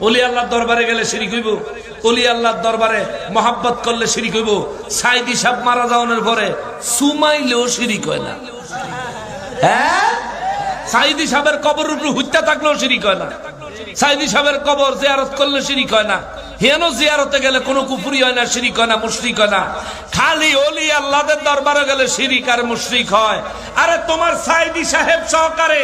অলি আল্লাহর দরবারে গেলে শিরিক কইব অলি আল্লাহর দরবারে মহাব্বত করলে শিরিক কইব সাইদি সাহেব মারা যাওয়ানোর পরে সুমাইলেও শিরিক কয় না। হ্যাঁ? সাইদি সাহেবের কবর উপরে হুত্যা থাকলেও শিরিক কয় না। সাইদি সাহেবের কবর জিয়ারত করলে শিরিক কয় না। হেন জিয়ারতে গেলে কোনো কুফুরি হয় না, শিরিক হয় না, মুশরিক হয় না। খালি অলি আল্লাহদের দরবারে গেলে শিরিক আর মুশরিক হয়। আরে তোমার সাইদি সাহেব সহকারে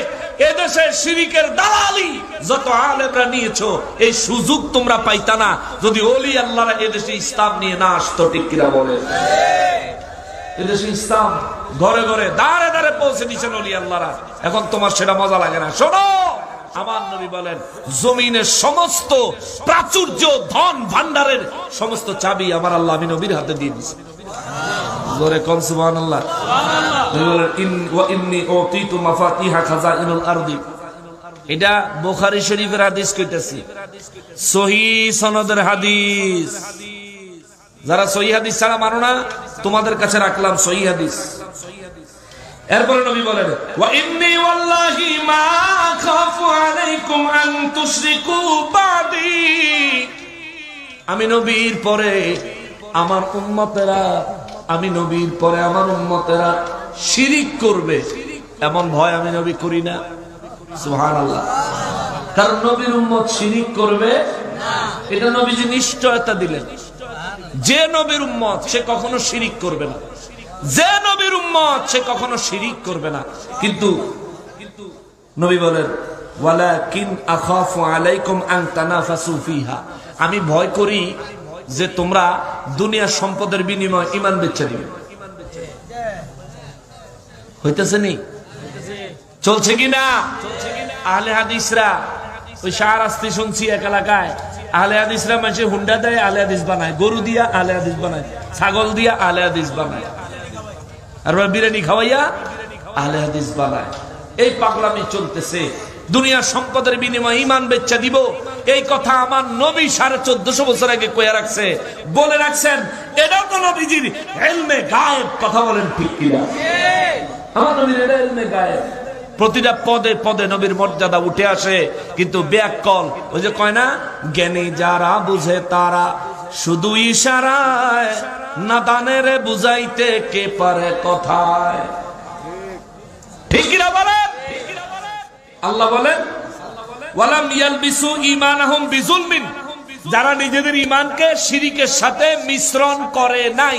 এদেশে শিরিকের দালালি যত আলেমরা নিয়েছো, এই সুযোগ তোমরা পাইতা না। যদি অলি আল্লাহরা এদেশে ইসলাম নিয়ে না আসতো, ঠিক কিনা বলে? এদেশে ইসলাম ঘরে ঘরে দাঁড়ে দাঁড়ে পৌঁছে দিচ্ছেন অলি আল্লাহরা। এখন তোমার সেটা মজা লাগে না। শোনো! আমার নবী বলেন, জমিনের সমস্ত প্রাচুর্য, ধন ভান্ডারের সমস্ত চাবি আমার আল্লাহ আমি নবীর হাতে দিয়ে দিচ্ছি তোমাদের কাছে রাখলাম সহি হাদিস। এরপরে নবী বলেন আমি নবীর পরে আমার উম্মতেরা, আমি নবীর পরে আমার উম্মতেরা শিরিক করবে। এমন ভয় আমি নবী করি না। কারণ নবীর শিরিক করবে এটা নবীজি নিশ্চয়তা দিলেন। যে নবীর উম্মত, সে কখনো শিরিক করবে না। যে নবীর উম্মত, সে কখনো শিরিক করবে না। কিন্তু নবী বলেন আমি ভয় করি যে তোমরা দুনিয়ার সম্পদের বিনিময় ইমান বেচে দিবে। হইতেছে নি? চলছে কি না? আহলে হাদিসরা, ওই সার আসতে শুনছি এক এলাকায়। আহলে হাদিস আর বিরিয়ানি খাওয়াইয়া বানায়। এই চলতেছে। দুনিয়ার সম্পদের বিনিময়ে ইমান বেচ্চা দিব। এই কথা আমার নবী সাড়ে চোদ্দশো বছর আগে কয়ে রাখছে। বলে রাখছেন, এটাও তো নবীজির হেলমে গায়েব, কথা বলেন ঠিক কিনা? আমার নবীর এটা হেলমে গায়েব। প্রতিটা পদে পদে নবীর মর্যাদা উঠে আসে, কিন্তু ব্যাককল, ওই যে কয় না, জ্ঞানী যারা বুঝে তারা শুধু ইশারায় নাদানের বুঝাইতে কে পারে কথায়। ঠিক না বলেন? আল্লাহ বলেন যারা নিজেদের ঈমানকে শিরিকের সাথে মিশ্রণ করে নাই,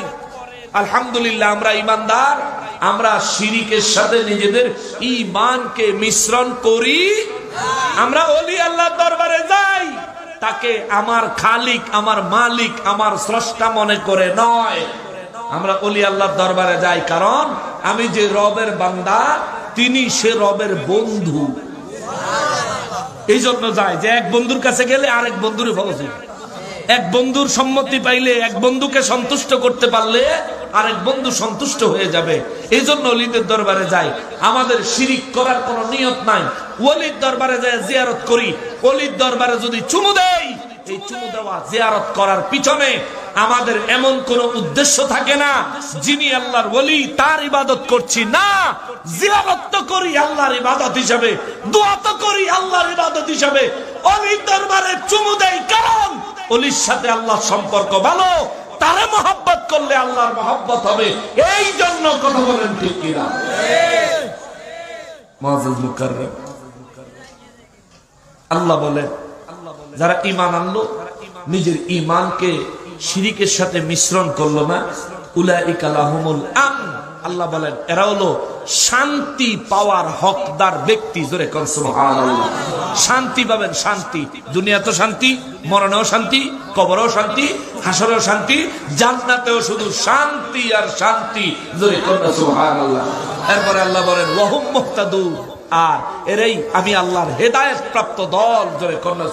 আলহামদুলিল্লাহ আমরা ঈমানদার, আমরা শিরিকের সাথে নিজেদের ঈমানকে মিশ্রণ করি, আমরা ওলি আল্লাহর দরবারে যাই। তাকে আমার খালিক, আমার মালিক, আমার স্রষ্টা মনে করে নয়। আমরা অলি আল্লাহর দরবারে যাই, কারণ আমি যে রবের বান্দা, তিনি সে রবের বন্ধু। এই জন্য যায় যে এক বন্ধুর কাছে গেলে আরেক বন্ধুরে ফলস এক বন্ধুর সম্মতি পাইলে এক বন্ধুকে সন্তুষ্ট করতে পারলে আরেক বন্ধু সন্তুষ্ট হয়ে যাবে। এই জন্য অলিদের দরবারে যাই। আমাদের শিরিক করার কোনো নিয়ত নাই। ওলির দরবারে যায় জিয়ারত করি। অলির দরবারে যদি চুমু দেয় এই চুমু দেওয়া জিয়ারত করার পিছনে আমাদের এমন কোন উদ্দেশ্য থাকে না, যিনি আল্লাহর ওলি, তার ইবাদত করছি না। জিয়ারত তো করি আল্লাহর ইবাদত হিসাবে, দোয়া তো করি আল্লাহর ইবাদত হিসাবে। অলির দরবারে চুমু দেই, কারণ অলির সাথে আল্লাহর সম্পর্ক ভালো, তারে মহাব্বত করলে আল্লাহর মহাব্বত হবে, এই জন্য কথা বলেন ঠিক কিনা। আল্লাহ বলে, যারা ইমান আনলো, নিজের ইমানকে শিরিকের সাথে মিশ্রণ করল না। আল্লাহ বলেন, এরা হলো শান্তি পাওয়ার হকদার ব্যক্তি, জোরে শান্তি পাবেন, শান্তি। দুনিয়া তো শান্তি, মরণেও শান্তি, কবরেও শান্তি, হাসরেও শান্তি, জান্নাতেও শুধু শান্তি আর শান্তি, জোরে এরপরে আল্লাহ বলেন মুহতাদুন। আর এরাই আমি আল্লাহর হেদায়েত প্রাপ্ত দল জোরে কন্যা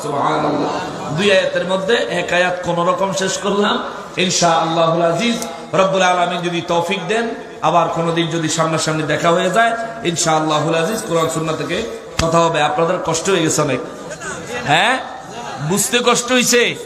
দুই আয়াতের মধ্যে এক আয়াত কোন রকম শেষ করলাম। ইনশা আল্লাহ আজিজ, রব্বুল আলামিন যদি তৌফিক দেন, আবার কোনোদিন যদি সামনাসামনি দেখা হয়ে যায় ইনশা আল্লাহুল আজিজ, কোরআন সুন্নাহ থেকে কথা হবে। আপনাদের কষ্ট হয়ে গেছে অনেক। হ্যাঁ? বুঝতে কষ্ট হয়েছে